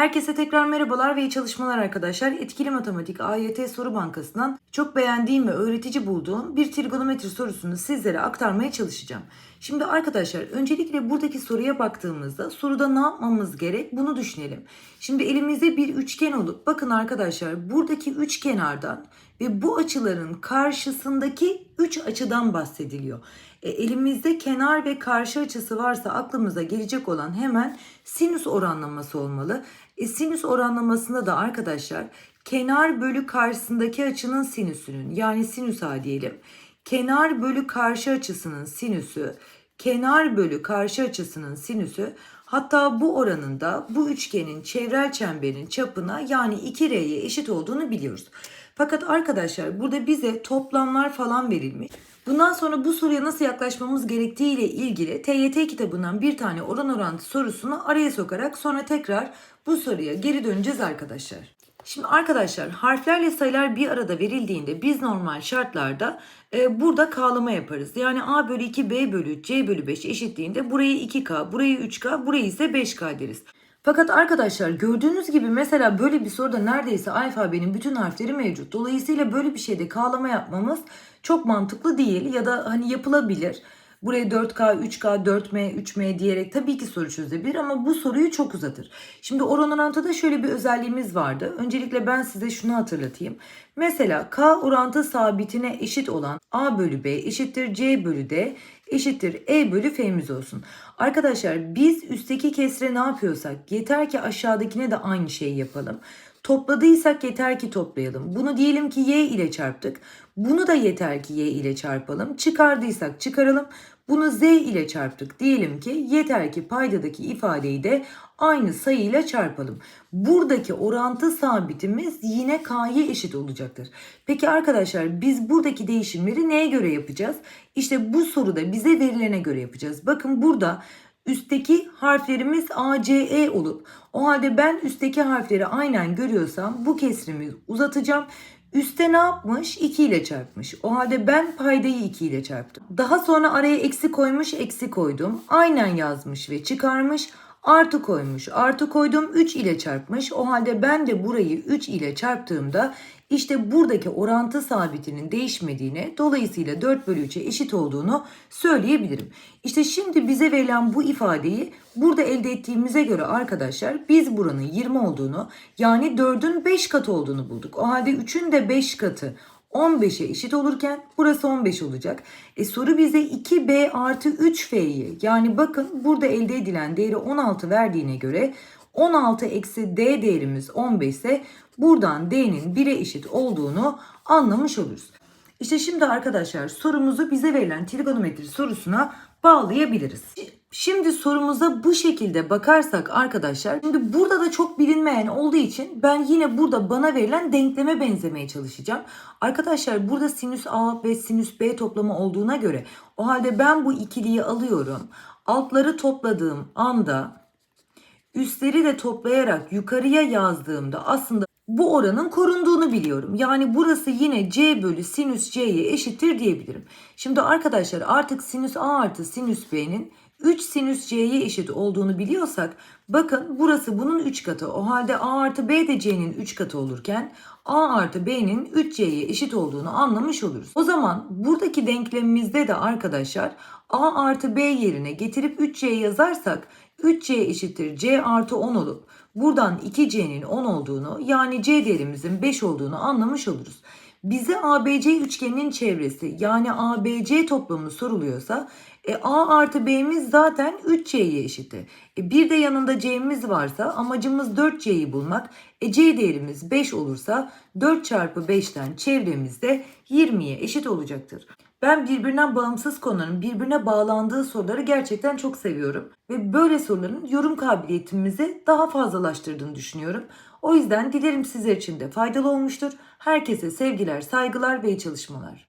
Herkese tekrar merhabalar ve iyi çalışmalar arkadaşlar. Etkili Matematik AYT Soru Bankası'ndan çok beğendiğim ve öğretici bulduğum bir trigonometri sorusunu sizlere aktarmaya çalışacağım. Şimdi arkadaşlar öncelikle buradaki soruya baktığımızda soruda ne yapmamız gerek bunu düşünelim. Şimdi elimizde bir üçgen olup bakın arkadaşlar buradaki üç kenardan ve bu açıların karşısındaki üç açıdan bahsediliyor. E, elimizde kenar ve karşı açısı varsa aklımıza gelecek olan hemen sinüs oranlaması olmalı. E, sinüs oranlamasında da arkadaşlar kenar bölü karşısındaki açının sinüsünün yani sinüs A diyelim. Kenar bölü karşı açısının sinüsü, kenar bölü karşı açısının sinüsü hatta bu oranın da bu üçgenin çevrel çemberin çapına yani 2R'ye eşit olduğunu biliyoruz. Fakat arkadaşlar burada bize toplamlar falan verilmiş. Bundan sonra bu soruya nasıl yaklaşmamız gerektiği ile ilgili TYT kitabından bir tane oran orantı sorusunu araya sokarak sonra tekrar bu soruya geri döneceğiz arkadaşlar. Şimdi arkadaşlar harflerle sayılar bir arada verildiğinde biz normal şartlarda e, burada kağlama yaparız. Yani A bölü 2 B bölü C bölü 5 eşitliğinde burayı 2K, burayı 3K, burayı ise 5K deriz. Fakat arkadaşlar gördüğünüz gibi mesela böyle bir soruda neredeyse alfabenin bütün harfleri mevcut. Dolayısıyla böyle bir şeyde kağlama yapmamız çok mantıklı değil ya da hani yapılabilir. Buraya 4K, 3K, 4M, 3M diyerek tabii ki soru çözebilir ama bu soruyu çok uzatır. Şimdi oran orantıda şöyle bir özelliğimiz vardı. Öncelikle ben size şunu hatırlatayım. Mesela K orantı sabitine eşit olan A bölü B eşittir C bölü D eşittir E bölü F'miz olsun. Arkadaşlar biz üstteki kesre ne yapıyorsak yeter ki aşağıdakine de aynı şeyi yapalım. Topladıysak yeter ki toplayalım. Bunu diyelim ki y ile çarptık. Bunu da yeter ki y ile çarpalım. Çıkardıysak çıkaralım. Bunu z ile çarptık. Diyelim ki yeter ki paydadaki ifadeyi de aynı sayıyla çarpalım. Buradaki orantı sabitimiz yine k'ya eşit olacaktır. Peki arkadaşlar biz buradaki değişimleri neye göre yapacağız? İşte bu soruda bize verilene göre yapacağız. Bakın burada üstteki harflerimiz A, C, E olup o halde ben üstteki harfleri aynen görüyorsam bu kesrimi uzatacağım. Üste ne yapmış? 2 ile çarpmış. O halde ben paydayı 2 ile çarptım. Daha sonra araya eksi koymuş, eksi koydum. Aynen yazmış ve çıkarmış. Artı koymuş, artı koydum 3 ile çarpmış. O halde ben de burayı 3 ile çarptığımda işte buradaki orantı sabitinin değişmediğini dolayısıyla 4 bölü 3'e eşit olduğunu söyleyebilirim. İşte şimdi bize verilen bu ifadeyi burada elde ettiğimize göre arkadaşlar biz buranın 20 olduğunu yani 4'ün 5 katı olduğunu bulduk. O halde 3'ün de 5 katı 15'e eşit olurken burası 15 olacak. E soru bize 2b artı 3f'yi yani bakın burada elde edilen değeri 16 verdiğine göre 16 eksi d değerimiz 15 ise buradan d'nin 1'e eşit olduğunu anlamış oluruz. İşte şimdi arkadaşlar sorumuzu bize verilen trigonometri sorusuna bağlayabiliriz. Şimdi sorumuza bu şekilde bakarsak arkadaşlar şimdi burada da çok bilinmeyen olduğu için ben yine burada bana verilen denkleme benzemeye çalışacağım. Arkadaşlar burada sinüs A ve sinüs B toplamı olduğuna göre o halde ben bu ikiliyi alıyorum. Altları topladığım anda üstleri de toplayarak yukarıya yazdığımda aslında bu oranın korunduğunu biliyorum. Yani burası yine c bölü sinüs c'ye eşittir diyebilirim. Şimdi arkadaşlar artık sinüs a artı sinüs b'nin 3 sinüs c'ye eşit olduğunu biliyorsak bakın burası bunun 3 katı. O halde a artı b de c'nin 3 katı olurken a artı b'nin 3c'ye eşit olduğunu anlamış oluruz. O zaman buradaki denklemimizde de arkadaşlar a artı b yerine getirip 3c yazarsak 3c eşittir c artı 10 olup buradan 2c'nin 10 olduğunu yani c değerimizin 5 olduğunu anlamış oluruz. Bize ABC üçgeninin çevresi yani ABC toplamı soruluyorsa e, A artı B'miz zaten 3C'ye eşittir. E, bir de yanında C'miz varsa amacımız 4C'yi bulmak. E, C değerimiz 5 olursa 4 çarpı 5'ten çevremizde 20'ye eşit olacaktır. Ben birbirinden bağımsız konuların birbirine bağlandığı soruları gerçekten çok seviyorum. Ve böyle soruların yorum kabiliyetimizi daha fazlalaştırdığını düşünüyorum. O yüzden dilerim sizler için de faydalı olmuştur. Herkese sevgiler, saygılar ve iyi çalışmalar.